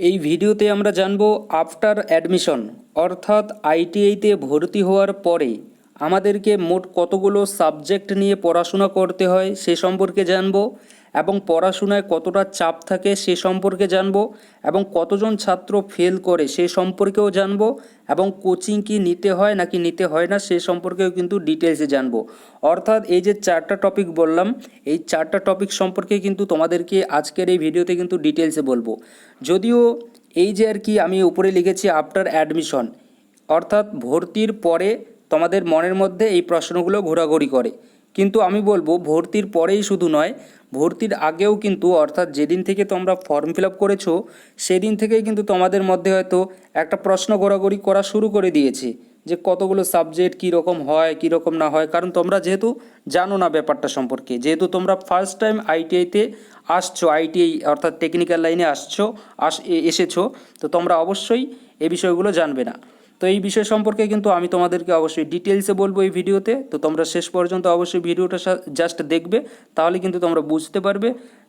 এই ভিডিওতে আমরা জানব আফটার অ্যাডমিশন অর্থাৎ আইটিআইতে ভর্তি হওয়ার পরে আমাদেরকে মোট কতগুলো সাবজেক্ট নিয়ে পড়াশোনা করতে হয় সে সম্পর্কে জানব এবং পড়াশোনায় কতটা চাপ থাকে সে সম্পর্কে জানব এবং কতজন ছাত্র ফেল করে সে সম্পর্কেও জানব এবং কোচিং কি নিতে হয় নাকি নিতে হয় না সে সম্পর্কেও কিন্তু ডিটেলসে জানব। অর্থাৎ এই যে চারটা টপিক বললাম, এই চারটা টপিক সম্পর্কে কিন্তু তোমাদেরকে আজকের এই ভিডিওতে কিন্তু ডিটেলসে বলব। যদিও এই যে আর কি আমি উপরে লিখেছি আফটার অ্যাডমিশন অর্থাৎ ভর্তির পরে তোমাদের মনের মধ্যে এই প্রশ্নগুলো ঘোরাঘুরি করে। কিন্তু আমি বলব, ভর্তির পরেই শুধু নয়, ভর্তির আগেও কিন্তু, অর্থাৎ যেদিন থেকে তোমরা ফর্ম ফিল আপ করেছ, সেদিন থেকেই কিন্তু তোমাদের মধ্যে হয়তো একটা প্রশ্ন ঘোরাঘুরি করা শুরু করে দিয়েছে, যে কতগুলো সাবজেক্ট কী রকম হয়, কী রকম না হয়। কারণ তোমরা যেহেতু জানো না ব্যাপারটা সম্পর্কে, যেহেতু তোমরা ফার্স্ট টাইম আইটিআইতে আসছো আইটিআই অর্থাৎ টেকনিক্যাল লাইনে আসছো, আস এসেছ, তো তোমরা অবশ্যই এ বিষয়গুলো জানবে না। তো এই বিষয় সম্পর্কে কিন্তু আমি তোমাদেরকে অবশ্যই ডিটেলসে বলব এই ভিডিওতে। তো তোমরা শেষ পর্যন্ত অবশ্যই ভিডিওটা জাস্ট দেখবে, তাহলে কিন্তু তোমরা বুঝতে পারবে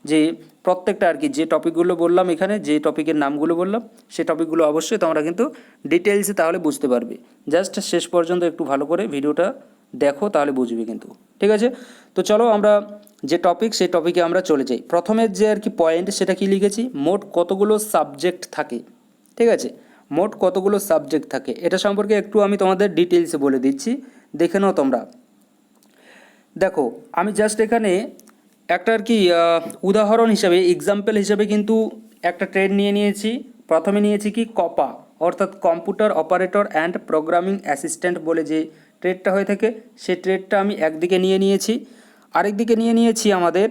যে প্রত্যেকটা আর কি, যে টপিকগুলো বললাম এখানে, যে টপিকের নামগুলো বললাম সেই টপিকগুলো অবশ্যই তোমরা কিন্তু ডিটেলসে তাহলে বুঝতে পারবে। জাস্ট শেষ পর্যন্ত একটু ভালো করে ভিডিওটা দেখো, তাহলে বুঝবে কিন্তু। ঠিক আছে? তো চলো আমরা যে টপিক সেই টপিকে আমরা চলে যাই। প্রথমের যে আর কি পয়েন্ট সেটা কি লিখেছি? মোট কতগুলো সাবজেক্ট থাকে? ঠিক আছে? মোট কতগুলো সাবজেক্ট থাকে? এটা সম্পর্কে একটু আমি তোমাদের ডিটেলসে বলে দিচ্ছি। দেখে নাও তোমরা। দেখো, আমি জাস্ট এখানে একটা আর কি উদাহরণ হিসাবে এক্সাম্পল হিসাবে কিন্তু একটা ট্রেড নিয়ে নিয়েছি। প্রথমে নিয়েছি কি, কপা, অর্থাৎ computer operator and programming assistant বলে যে ট্রেডটা হয়ে থাকে সেই ট্রেডটা আমি একদিকে নিয়ে নিয়েছি। আরেকদিকে নিয়ে নিয়েছি আমাদের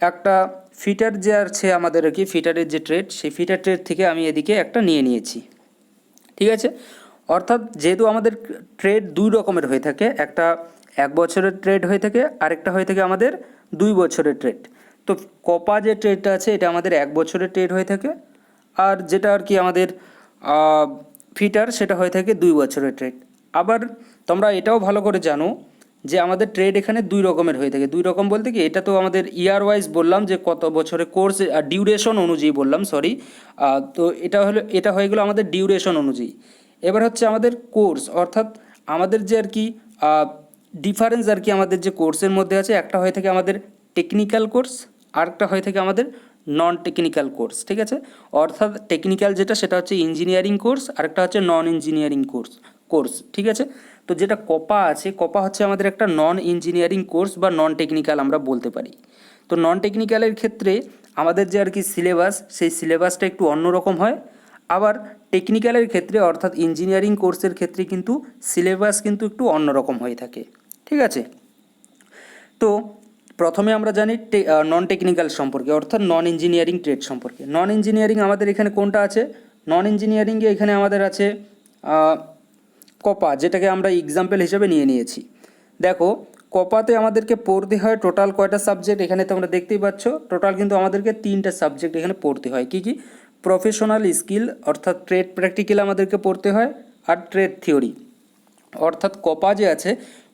একটা ফিটার যে আছে আমাদের আর কি ফিটারের যে ট্রেড সেই ফিটার ট্রেড থেকে আমি এদিকে একটা নিয়ে নিয়েছি। ঠিক আছে? অর্থাৎ যেহেতু আমাদের ট্রেড দুই রকমের হয়ে থাকে, একটা এক বছরের ট্রেড হয়ে থাকে, আরেকটা হয়ে থাকে আমাদের দুই বছরের ট্রেড তো কপা যে ট্রেডটা আছে, এটা আমাদের এক বছরের ট্রেড হয়ে থাকে, আর যেটা আর কি আমাদের ফিটার সেটা হয়ে থাকে দুই বছরের ট্রেড আবার তোমরা এটাও ভালো করে জানো যে আমাদের ট্রেড এখানে দুই রকমের হয়ে থাকে। দুই রকম বলতে কি, এটা তো আমাদের ইয়ার ওয়াইজ বললাম যে কত বছরের কোর্স ডিউরেশন অনুযায়ী বললাম সরি তো এটা হলো, এটা হয়ে গেলো আমাদের ডিউরেশন অনুযায়ী। এবার হচ্ছে আমাদের কোর্স অর্থাৎ আমাদের যে আর কি ডিফারেন্স আর কি আমাদের যে কোর্সের মধ্যে আছে, একটা হয়ে থাকে আমাদের টেকনিক্যাল কোর্স আরেকটা হয়ে থাকে আমাদের নন টেকনিক্যাল কোর্স ঠিক আছে? অর্থাৎ টেকনিক্যাল যেটা, সেটা হচ্ছে ইঞ্জিনিয়ারিং কোর্স আরেকটা হচ্ছে নন ইঞ্জিনিয়ারিং কোর্স কোর্স ঠিক আছে? তো যেটা কপা আছে, কপা হচ্ছে আমাদের একটা নন ইঞ্জিনিয়ারিং কোর্স বা নন টেকনিক্যাল আমরা বলতে পারি। তো নন টেকনিক্যালের ক্ষেত্রে আমাদের যে আর কি সিলেবাস সেই সিলেবাসটা একটু অন্যরকম হয়। আবার টেকনিক্যালের ক্ষেত্রে অর্থাৎ ইঞ্জিনিয়ারিং কোর্সের ক্ষেত্রে কিন্তু সিলেবাস কিন্তু একটু অন্যরকম হয়ে থাকে। ঠিক আছে? তো প্রথমে আমরা জানি নন টেকনিক্যাল সম্পর্কে, অর্থাৎ নন ইঞ্জিনিয়ারিং ট্রেড সম্পর্কে। নন ইঞ্জিনিয়ারিং আমাদের এখানে কোনটা আছে? নন ইঞ্জিনিয়ারিংয়ে এখানে আমাদের আছে কপা, যেটাকে আমরা এক্সাম্পল হিসেবে নিয়ে নিয়েছি। দেখো, কপাতে আমাদেরকে পড়তে হয় টোটাল কয়টা সাবজেক্ট এখানে তোমরা দেখতেই পাচ্ছ টোটাল কিন্তু আমাদেরকে তিনটা সাবজেক্ট এখানে পড়তে হয়। কি কি? প্রফেশনাল স্কিল অর্থাৎ ট্রেড প্র্যাকটিক্যাল আমাদেরকে পড়তে হয়, আর ট্রেড থিওরি অর্থাৎ কপা যে আছে,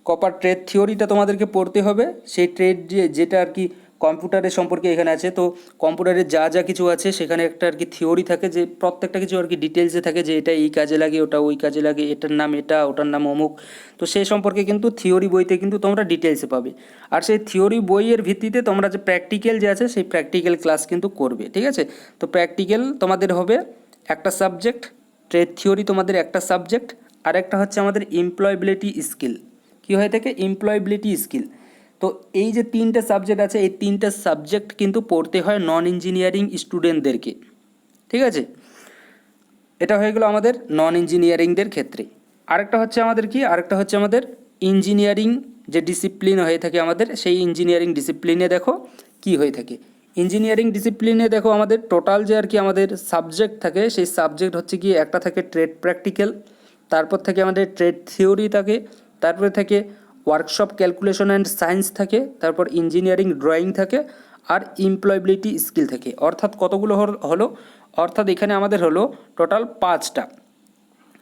কপার ট্রেড থিওরিটা তোমাদেরকে পড়তে হবে। সেই ট্রেড যে, যেটা আর কি কম্পিউটারের সম্পর্কে এখানে আছে। তো কম্পিউটারে যা যা কিছু আছে, সেখানে একটা আর কি থিওরি থাকে যে, প্রত্যেকটা কিছু আর কি ডিটেলসে থাকে যে, এটা এই কাজে লাগে, ওটা ওই কাজে লাগে, এটার নাম এটা, ওটার নাম অমুক। তো সেই সম্পর্কে কিন্তু থিওরি বইতে কিন্তু তোমরা ডিটেলসে পাবে। আর সেই থিওরি বইয়ের ভিত্তিতে তোমরা যে প্র্যাকটিক্যাল যে আছে, সেই প্র্যাকটিক্যাল ক্লাস কিন্তু করবে, ঠিক আছে? তো প্র্যাকটিক্যাল তোমাদের হবে একটা সাবজেক্ট ট্রেড থিওরি তোমাদের একটা সাবজেক্ট আর একটা হচ্ছে আমাদের এমপ্লয়েবিলিটি স্কিল কী হয়ে থাকে এমপ্লয়েবিলিটি স্কিল তো এই যে তিনটে সাবজেক্ট আছে, এই তিনটে সাবজেক্ট কিন্তু পড়তে হয় নন ইঞ্জিনিয়ারিং স্টুডেন্টদেরকে ঠিক আছে? এটা হয়ে গেলো আমাদের নন ইঞ্জিনিয়ারিংদের ক্ষেত্রে। আরেকটা হচ্ছে আমাদের কি? আরেকটা হচ্ছে আমাদের ইঞ্জিনিয়ারিং যে ডিসিপ্লিন হয়ে থাকে আমাদের, সেই ইঞ্জিনিয়ারিং ডিসিপ্লিনে দেখো কি হয়ে থাকে। ইঞ্জিনিয়ারিং ডিসিপ্লিনে দেখো আমাদের টোটাল যে আর কি আমাদের সাবজেক্ট থাকে, সেই সাবজেক্ট হচ্ছে কি, একটা থাকে ট্রেড প্র্যাকটিক্যাল তারপর থেকে আমাদের ট্রেড থিওরি থাকে, তারপরে থেকে ওয়ার্কশপ ক্যালকুলেশন অ্যান্ড সায়েন্স থাকে, তারপর ইঞ্জিনিয়ারিং ড্রয়িং থাকে, আর এমপ্লয়েবিলিটি স্কিল থাকে। অর্থাৎ কতগুলো হল- অর্থাৎ এখানে আমাদের হলো টোটাল পাঁচটা।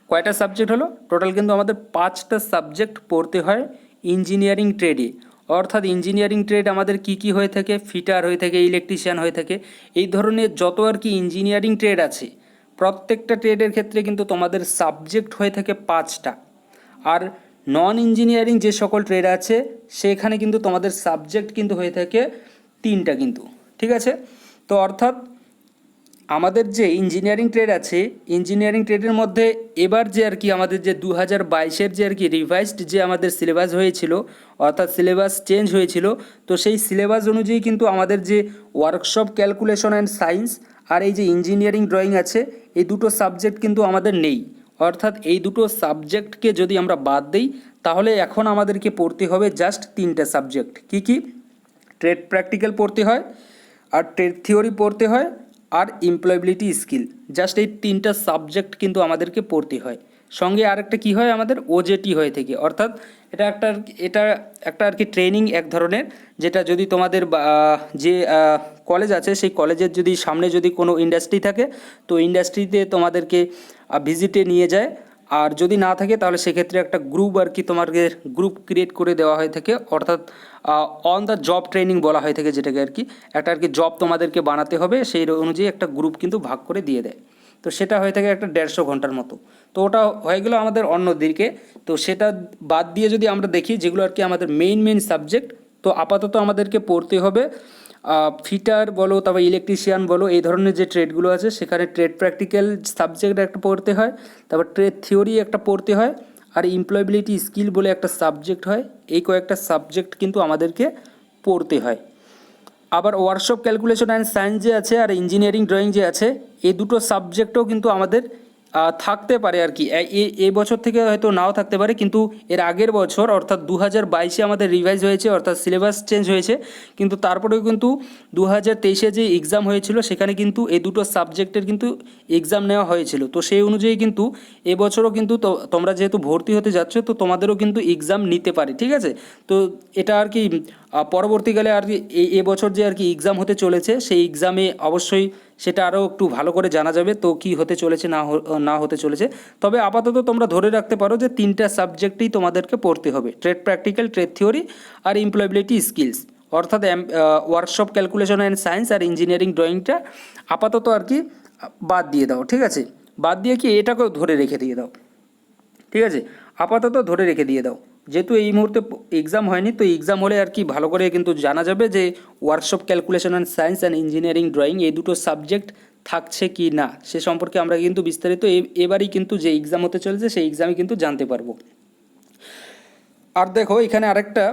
কয়টা সাবজেক্ট হলো? টোটাল কিন্তু আমাদের পাঁচটা সাবজেক্ট পড়তে হয় ইঞ্জিনিয়ারিং ট্রেডে অর্থাৎ ইঞ্জিনিয়ারিং ট্রেড আমাদের কি কি হয়ে থাকে? ফিটার হয়ে থাকে ইলেকট্রিশিয়ান হয়ে থাকে। এই ধরনের যত আর কি ইঞ্জিনিয়ারিং ট্রেড আছে, প্রত্যেকটা ট্রেডের ক্ষেত্রে কিন্তু তোমাদের সাবজেক্ট হয়ে থাকে পাঁচটা। আর নন ইঞ্জিনিয়ারিং যে সকল ট্রেড আছে, সেখানে কিন্তু তোমাদের সাবজেক্ট কিন্তু হয়ে থাকে তিনটা কিন্তু, ঠিক আছে? তো অর্থাৎ আমাদের যে ইঞ্জিনিয়ারিং ট্রেড আছে ইঞ্জিনিয়ারিং ট্রেডের মধ্যে এবার যে আর কি আমাদের যে দু হাজার বাইশের যে আর কি রিভাইসড যে আমাদের সিলেবাস হয়েছিল, অর্থাৎ সিলেবাস চেঞ্জ হয়েছিল, তো সেই সিলেবাস অনুযায়ী কিন্তু আমাদের যে ওয়ার্কশপ ক্যালকুলেশন অ্যান্ড সায়েন্স আর এই যে ইঞ্জিনিয়ারিং ড্রয়িং আছে, এই দুটো সাবজেক্ট কিন্তু আমাদের নেই। অর্থাৎ এই দুটো সাবজেক্টকে যদি আমরা বাদ দিই, তাহলে এখন আমাদেরকে পড়তে হবে জাস্ট তিনটে সাবজেক্ট। কি কি? ট্রেড প্র্যাকটিক্যাল পড়তে হয়, আর ট্রেড থিওরি পড়তে হয়, আর এমপ্লয়াবিলিটি স্কিল। জাস্ট এই তিনটা সাবজেক্ট কিন্তু আমাদেরকে পড়তে হয়। সঙ্গে আরেকটা কি হয় আমাদের? ওজেটি হয়ে থাকে। অর্থাৎ এটা একটা এটা একটা আর কি ট্রেনিং এক ধরনের, যেটা যদি তোমাদের যে কলেজ আছে, সেই কলেজের যদি সামনে যদি কোনো ইন্ডাস্ট্রি থাকে, তো ইন্ডাস্ট্রিতে তোমাদেরকে ভিজিটে নিয়ে যায়। আর যদি না থাকে তাহলে সেক্ষেত্রে একটা গ্রুপ আর কি তোমাকে গ্রুপ ক্রিয়েট করে দেওয়া হয়ে থাকে। অর্থাৎ অন দ্য জব ট্রেনিং বলা হয়ে থাকে যেটাকে আর কি। একটা আর কি জব তোমাদেরকে বানাতে হবে, সেই অনুযায়ী একটা গ্রুপ কিন্তু ভাগ করে দিয়ে দেয়। তো সেটা হয়ে থাকে একটা দেড়শো ঘণ্টার মতো। তো ওটা হয়ে গেলো আমাদের অন্য দিকে। তো সেটা বাদ দিয়ে যদি আমরা দেখি যেগুলো আর কি আমাদের মেইন মেইন সাবজেক্ট তো আপাতত আমাদেরকে পড়তে হবে। ফিটার বলো, তারপর ইলেকট্রিশিয়ান বলো, এই ধরনের যে ট্রেডগুলো আছে, সেখানে ট্রেড প্র্যাকটিক্যাল সাবজেক্ট একটা পড়তে হয়, তারপর ট্রেড থিওরি একটা পড়তে হয়, আর এমপ্লয়াবিলিটি স্কিল বলে একটা সাবজেক্ট হয়, এই কয়েকটা সাবজেক্ট কিন্তু আমাদেরকে পড়তে হয়। আবার ওয়ার্কশপ ক্যালকুলেশন অ্যান্ড সায়েন্স যে আছে, আর ইঞ্জিনিয়ারিং ড্রয়িং যে আছে, এই দুটো সাবজেক্টও কিন্তু আমাদের থাকতে পারে আর কি। এই বছর থেকে হয়তো নাও থাকতে পারে, কিন্তু এর আগের বছর, অর্থাৎ দু হাজার বাইশে আমাদের রিভাইজ হয়েছে, অর্থাৎ সিলেবাস চেঞ্জ হয়েছে, কিন্তু তারপরেও কিন্তু দু হাজার তেইশে যে এক্সাম হয়েছিল, সেখানে কিন্তু এই দুটো সাবজেক্টের কিন্তু এক্সাম নেওয়া হয়েছিল। তো সেই অনুযায়ী কিন্তু এবছরও কিন্তু তোমরা যেহেতু ভর্তি হতে যাচ্ছ, তো তোমাদেরও কিন্তু এক্সাম নিতে পারে, ঠিক আছে? তো এটা আর কি পরবর্তীকালে আর কি এই এবছর যে আর কি এক্সাম হতে চলেছে, সেই এক্সামে অবশ্যই সেটা আরও একটু ভালো করে জানা যাবে তো কি হতে চলেছে, না না হতে চলেছে। তবে আপাতত তোমরা ধরে রাখতে পারো যে তিনটা সাবজেক্টেই তোমাদেরকে পড়তে হবে ট্রেড প্র্যাকটিক্যাল ট্রেড থিওরি আর এমপ্লয়াবিলিটি স্কিলস অর্থাৎ ওয়ার্কশপ ক্যালকুলেশন অ্যান্ড সায়েন্স আর ইঞ্জিনিয়ারিং ড্রয়িংটা আপাতত আর কি বাদ দিয়ে দাও, ঠিক আছে? বাদ দিয়ে কি এটাকেও ধরে রেখে দিয়ে দাও, ঠিক আছে? আপাতত ধরে রেখে দিয়ে দাও। যেহেতু এই মুহূর্তে এক্সাম হয়নি, তো এক্সাম হলে আর কি ভালো করে কিন্তু জানা যাবে যে workshop calculation and science and engineering drawing এই দুটো সাবজেক্ট থাকছে কি না, সে সম্পর্কে আমরা কিন্তু বিস্তারিত এবারই কিন্তু যে এক্সাম হতে চলেছে, সেই এক্সামে কিন্তু জানতে পারব। আর দেখো এখানে আরেকটা,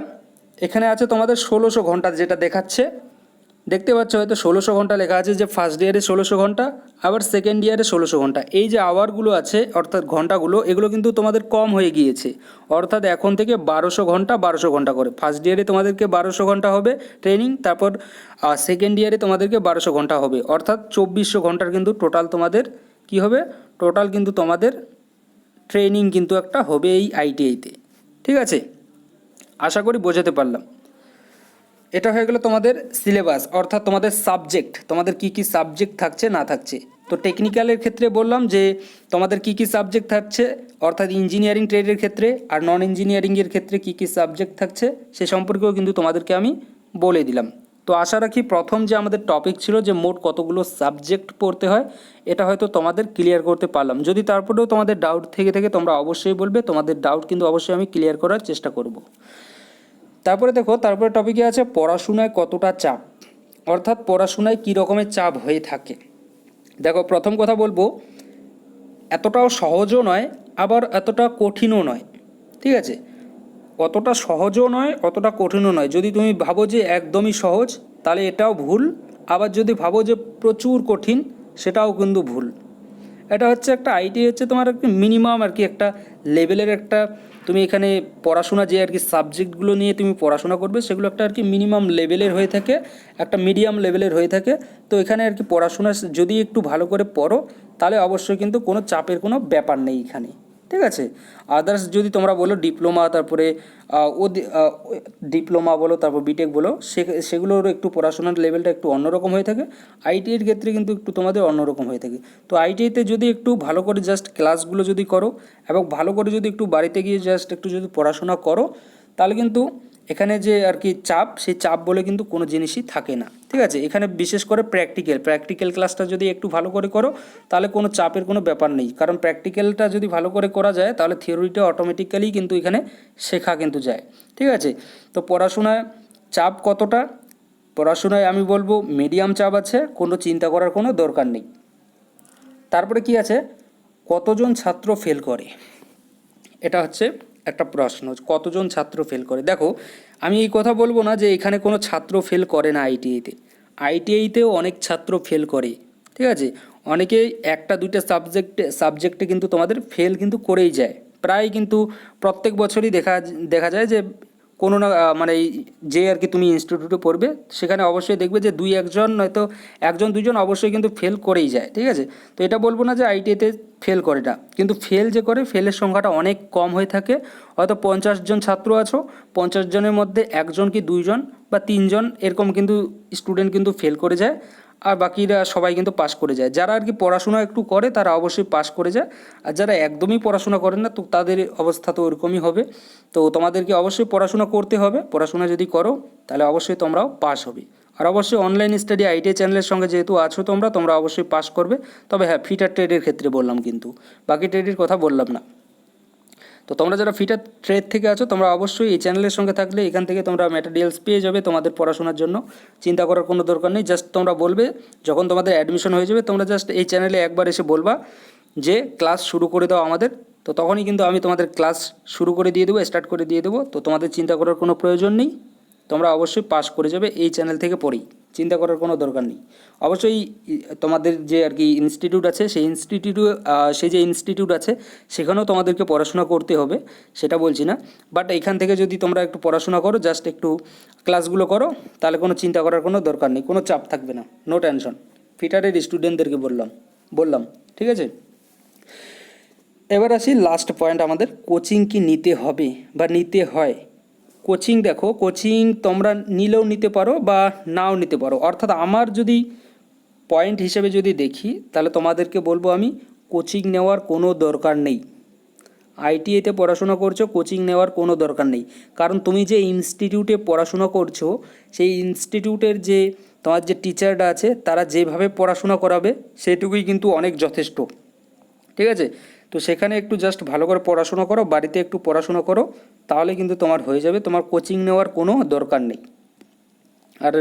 এখানে আছে তোমাদের ষোলোশো ঘণ্টা যেটা দেখাচ্ছে দেখতে পাচ্ছ হয়তো ষোলোশো ঘণ্টা লেখা আছে যে ফার্স্ট ইয়ারে ষোলোশো ঘণ্টা, আবার সেকেন্ড ইয়ারে ষোলোশো ঘণ্টা। এই যে আওয়ারগুলো আছে, অর্থাৎ ঘন্টাগুলো, এগুলো কিন্তু তোমাদের কম হয়ে গিয়েছে। অর্থাৎ এখন থেকে বারোশো ঘণ্টা বারোশো ঘণ্টা করে। ফার্স্ট ইয়ারে তোমাদেরকে বারোশো ঘণ্টা হবে ট্রেনিং তারপর সেকেন্ড ইয়ারে তোমাদেরকে বারোশো ঘণ্টা হবে। অর্থাৎ চব্বিশশো ঘণ্টার কিন্তু টোটাল তোমাদের কি হবে? টোটাল কিন্তু তোমাদের ট্রেনিং কিন্তু একটা হবে এই আইটিআইতে ঠিক আছে? আশা করি বোঝাতে পারলাম। এটা হয়ে গেলো তোমাদের সিলেবাস অর্থাৎ তোমাদের সাবজেক্ট তোমাদের কি কি সাবজেক্ট থাকছে, না থাকছে। তো টেকনিক্যালের ক্ষেত্রে বললাম যে, তোমাদের কি কি সাবজেক্ট থাকছে, অর্থাৎ ইঞ্জিনিয়ারিং ট্রেডের ক্ষেত্রে আর নন ইঞ্জিনিয়ারিংয়ের ক্ষেত্রে কি কি সাবজেক্ট থাকছে, সে সম্পর্কেও কিন্তু তোমাদেরকে আমি বলে দিলাম। তো আশা রাখি প্রথম যে আমাদের টপিক ছিল যে মোট কতগুলো সাবজেক্ট পড়তে হয়, এটা হয়তো তোমাদের ক্লিয়ার করতে পারলাম। যদি তারপরেও তোমাদের ডাউট থেকে থেকে, তোমরা অবশ্যই বলবে, তোমাদের ডাউট কিন্তু অবশ্যই আমি ক্লিয়ার করার চেষ্টা করব। তারপরে দেখো, তারপরে টপিকে আছে পড়াশোনায় কতটা চাপ। অর্থাৎ পড়াশোনায় কী রকমের চাপ হয়ে থাকে। দেখো, প্রথম কথা বলব, এতটাও সহজও নয়, আবার এতটা কঠিনও নয়। ঠিক আছে? অতটা সহজও নয়, অতটা কঠিনও নয়। যদি তুমি ভাবো যে একদমই সহজ, তাহলে এটাও ভুল। আবার যদি ভাবো যে প্রচুর কঠিন, সেটাও কিন্তু ভুল। এটা হচ্ছে একটা আইটি হচ্ছে তোমার মিনিমাম আর কি, একটা লেভেলের একটা তুমি এখানে পড়াশোনা যে আর কি সাবজেক্টগুলো নিয়ে তুমি পড়াশোনা করবে, সেগুলো একটা আর কি মিনিমাম লেভেলের হয়ে থাকে, একটা মিডিয়াম লেভেলের হয়ে থাকে। তো এখানে আর কি পড়াশোনা যদি একটু ভালো করে পড়ো, তাহলে অবশ্যই কিন্তু কোনো চাপের কোনো ব্যাপার নেই এখানে। ঠিক আছে? আদার্স যদি তোমরা বলো ডিপ্লোমা তারপরে ও ডিপ্লোমা বলো, তারপর বিটেক বলো, সে, সেগুলোর একটু পড়াশোনার লেভেলটা একটু অন্যরকম হয়ে থাকে। আইটিআইয়ের ক্ষেত্রে কিন্তু একটু তোমাদের অন্যরকম হয়ে থাকে। তো আইটিআইতে যদি একটু ভালো করে জাস্ট ক্লাসগুলো যদি করো, এবং ভালো করে যদি একটু বাড়িতে গিয়ে জাস্ট একটু যদি পড়াশোনা করো, তাহলে কিন্তু এখানে যে আর কি চাপ, সেই চাপ বলে কিন্তু কোনো জিনিসই থাকে না। ঠিক আছে? এখানে বিশেষ করে প্র্যাকটিক্যাল প্র্যাকটিক্যাল ক্লাসটা যদি একটু ভালো করে করো, তাহলে কোনো চাপের কোনো ব্যাপার নেই। কারণ প্র্যাকটিক্যালটা যদি ভালো করে করা যায়, তাহলে থিওরিটা অটোমেটিক্যালি কিন্তু এখানে শেখা কিন্তু যায়। ঠিক আছে? তো পড়াশোনায় চাপ কতটা? পড়াশোনায় আমি বলব মিডিয়াম চাপ আছে, কোনো চিন্তা করার কোনো দরকার নেই। তারপরে কি আছে? কতজন ছাত্র ফেল করে? এটা হচ্ছে একটা প্রশ্ন, কতজন ছাত্র ফেল করে? দেখো, আমি এই কথা বলব না যে এখানে কোনো ছাত্র ফেল করে না আইটিআইতে আইটিআইতেও অনেক ছাত্র ফেল করে, ঠিক আছে? অনেকে একটা, দুইটা সাবজেক্টে সাবজেক্টে কিন্তু তোমাদের ফেল কিন্তু করেই যায়। প্রায় কিন্তু প্রত্যেক বছরই দেখা দেখা যায় যে কোনো না মানে যে আর কি তুমি ইনস্টিটিউটে পড়বে, সেখানে অবশ্যই দেখবে যে দুই একজন নয়তো একজন দুজন অবশ্যই কিন্তু ফেল করেই যায়, ঠিক আছে? তো এটা বলব না যে আইটিআইতে ফেল করে না, কিন্তু ফেল যে করে ফেলের সংখ্যাটা অনেক কম হয়ে থাকে। হয়তো পঞ্চাশ জন ছাত্র আছো, পঞ্চাশ জনের মধ্যে একজন কি দুইজন বা তিনজন, এরকম কিন্তু স্টুডেন্ট কিন্তু ফেল করে যায়। আর বাকিরা সবাই কিন্তু পাস করে যায়। যারা আর কি পড়াশোনা একটু করে, তারা অবশ্যই পাস করে যায়। আর যারা একদমই পড়াশোনা করেন না, তো তাদের অবস্থা তো ওরকমই হবে। তো তোমাদেরকে অবশ্যই পড়াশোনা করতে হবে। পড়াশোনা যদি করো, তাহলে অবশ্যই তোমরাও পাস হবে। আর অবশ্যই অনলাইন স্টাডি আইটিআই চ্যানেলের সঙ্গে যেহেতু আছো তোমরা তোমরা অবশ্যই পাস করবে। তবে হ্যাঁ ফিটার ট্রেডের ক্ষেত্রে বললাম কিন্তু। বাকি ট্রেডের কথা বললাম না। তো তোমরা যারা ফিটার ট্রেড থেকে আছো, তোমরা অবশ্যই এই চ্যানেলের সঙ্গে থাকলে এখান থেকে তোমরা ম্যাটেরিয়ালস পেয়ে যাবে তোমাদের পড়াশোনার জন্য। চিন্তা করার কোনো দরকার নেই জাস্ট তোমরা বলবে, যখন তোমাদের অ্যাডমিশন হয়ে যাবে, তোমরা জাস্ট এই চ্যানেলে একবার এসে বলবা যে ক্লাস শুরু করে দাও আমাদের। তো তখনই কিন্তু আমি তোমাদের ক্লাস শুরু করে দিয়ে দেবো স্টার্ট করে দিয়ে দেবো। তো তোমাদের চিন্তা করার কোনো প্রয়োজন নেই, তোমরা অবশ্যই পাস করে যাবে এই চ্যানেল থেকে পড়েই। চিন্তা করার কোনো দরকার নেই। অবশ্যই তোমাদের যে আর কি ইনস্টিটিউট আছে, সেই ইনস্টিটিউট সেই যে ইনস্টিটিউট আছে, সেখানেও তোমাদেরকে পড়াশোনা করতে হবে, সেটা বলছি না। বাট এখান থেকে যদি তোমরা একটু পড়াশোনা করো জাস্ট একটু ক্লাসগুলো করো, তাহলে কোনো চিন্তা করার কোনো দরকার নেই, কোনো চাপ থাকবে না নো টেনশন ফিটারের স্টুডেন্টদেরকে বললাম বললাম, ঠিক আছে? এবার আসি লাস্ট পয়েন্ট আমাদের কোচিং কি নিতে হবে বা নিতে হয়? কোচিং দেখো কোচিং তোমরা নিলেও নিতে পারো বা নাও নিতে পারো। অর্থাৎ আমার যদি পয়েন্ট হিসেবে যদি দেখি, তাহলে তোমাদেরকে বলব আমি কোচিং নেওয়ার কোনো দরকার নেই। আইটিআইতে পড়াশোনা করছ কোচিং নেওয়ার কোনো দরকার নেই। কারণ তুমি যে ইনস্টিটিউটে পড়াশোনা করছ, সেই ইনস্টিটিউটের যে তোমার যে টিচাররা আছে, তারা যেভাবে পড়াশোনা করাবে, সেটুকুই কিন্তু অনেক যথেষ্ট। ঠিক আছে? তো সেখানে একটু জাস্ট ভালো করে পড়াশোনা করো, বাড়িতে একটু পড়াশোনা করো, তাহলে কিন্তু তোমার হয়ে যাবে, তোমার কোচিং নেওয়ার কোনো দরকার নেই। আর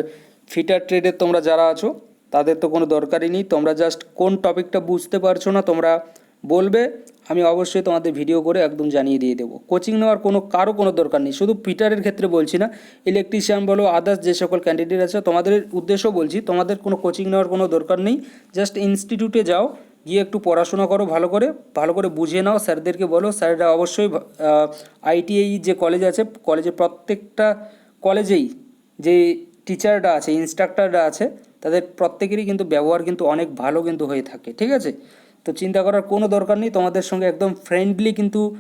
ফিটার ট্রেডে তোমরা যারা আছো, তাদের তো কোনো দরকারই নেই, তোমরা জাস্ট কোন টপিকটা বুঝতে পারছ না, তোমরা বলবে, আমি অবশ্যই তোমাদের ভিডিও করে একদম জানিয়ে দিয়ে দেবো। কোচিং নেওয়ার কোনো, কারও কোনো দরকার নেই, শুধু ফিটারের ক্ষেত্রে বলছি না ইলেকট্রিশিয়ান বলো আদার্স যে সকল ক্যান্ডিডেট আছে, তোমাদের উদ্দেশ্য বলছি, তোমাদের কোনো কোচিং নেওয়ার কোনো দরকার নেই জাস্ট ইনস্টিটিউটে যাও গিয়ে একটু পড়াশোনা করো ভালো করে ভালো করে বুঝে নাও, স্যারদেরকে বলো। স্যাররা অবশ্যই আইটিআই যে কলেজ আছে কলেজে প্রত্যেকটা কলেজেই যে টিচাররা আছে ইনস্ট্রাক্টররা আছে, তাদের প্রত্যেকেরই কিন্তু ব্যবহার কিন্তু অনেক ভালো কিন্তু হয়ে থাকে, ঠিক আছে? তো চিন্তা করার কোনো দরকার নেই। তোমাদের সঙ্গে একদম ফ্রেন্ডলি কিন্তু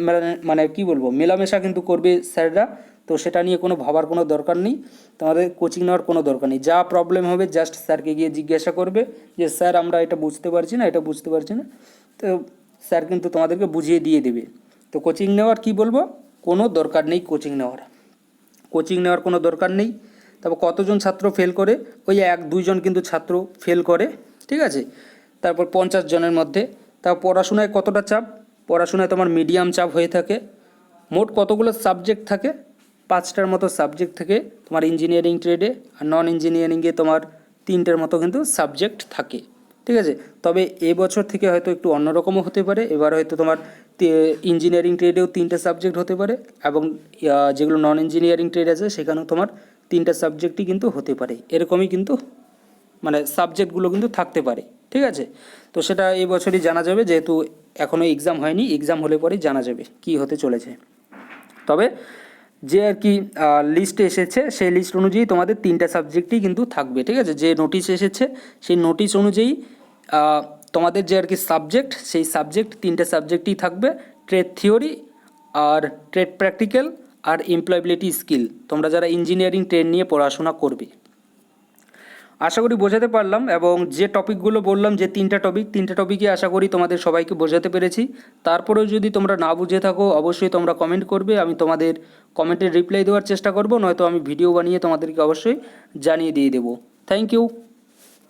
মানে- মানে কি বলব, মেলামেশা কিন্তু করবে স্যাররা। তো সেটা নিয়ে কোনো ভাবার কোনো দরকার নেই। তোমাদের কোচিং নেওয়ার কোনো দরকার নেই। যা প্রবলেম হবে জাস্ট স্যারকে গিয়ে জিজ্ঞাসা করবে যে, স্যার, আমরা এটা বুঝতে পারছি না, এটা বুঝতে পারছি না। তো স্যার কিন্তু তোমাদেরকে বুঝিয়ে দিয়ে দেবে। তো কোচিং নেওয়ার কি বলব? কোনো দরকার নেই কোচিং নেওয়ার। কোচিং নেওয়ার কোনো দরকার নেই। তারপর কতজন ছাত্র ফেল করে? ওই এক, দুইজন কিন্তু ছাত্র ফেল করে। ঠিক আছে? তারপর পঞ্চাশ জনের মধ্যে। তারপর পড়াশোনায় কতটা চাপ? পড়াশোনায় তোমার মিডিয়াম চাপ হয়ে থাকে। মোট কতগুলো সাবজেক্ট থাকে? পাঁচটার মতো সাবজেক্ট থাকে তোমার ইঞ্জিনিয়ারিং ট্রেডে আর নন ইঞ্জিনিয়ারিংয়ে তোমার তিনটের মতো কিন্তু সাবজেক্ট থাকে। ঠিক আছে? তবে এবছর থেকে হয়তো একটু অন্যরকমও হতে পারে। এবার হয়তো তোমার ইঞ্জিনিয়ারিং ট্রেডেও তিনটে সাবজেক্ট হতে পারে এবং যেগুলো নন ইঞ্জিনিয়ারিং ট্রেড আছে, সেখানেও তোমার তিনটে সাবজেক্টই কিন্তু হতে পারে। এরকমই কিন্তু মানে সাবজেক্টগুলো কিন্তু থাকতে পারে, ঠিক আছে? তো সেটা এই বছরই জানা যাবে, যেহেতু এখনও এক্সাম হয়নি এক্সাম হলে পরেই জানা যাবে কি হতে চলেছে। তবে যে আর কি লিস্ট এসেছে, সেই লিস্ট অনুযায়ী তোমাদের তিনটা সাবজেক্টই কিন্তু থাকবে, ঠিক আছে? যে নোটিশ এসেছে, সেই নোটিশ অনুযায়ী তোমাদের যে আর কি সাবজেক্ট সেই সাবজেক্ট তিনটে সাবজেক্টই থাকবে ট্রেড থিওরি আর ট্রেড প্র্যাকটিক্যাল আর এমপ্লয়াবিলিটি স্কিল তোমরা যারা ইঞ্জিনিয়ারিং ট্রেড নিয়ে পড়াশোনা করবে আশা করি বোঝাতে পারলাম এবং যে টপিকগুলো বললাম, যে তিনটা টপিক, তিনটা টপিকই আশা করি তোমাদের সবাইকে বোঝাতে পেরেছি। তারপরেও যদি তোমরা না বুঝে থাকো, অবশ্যই তোমরা কমেন্ট করবে, আমি তোমাদের কমেন্টের রিপ্লাই দেওয়ার চেষ্টা করব, নয়তো আমি ভিডিও বানিয়ে তোমাদেরকে অবশ্যই জানিয়ে দিয়ে দেবো। Thank you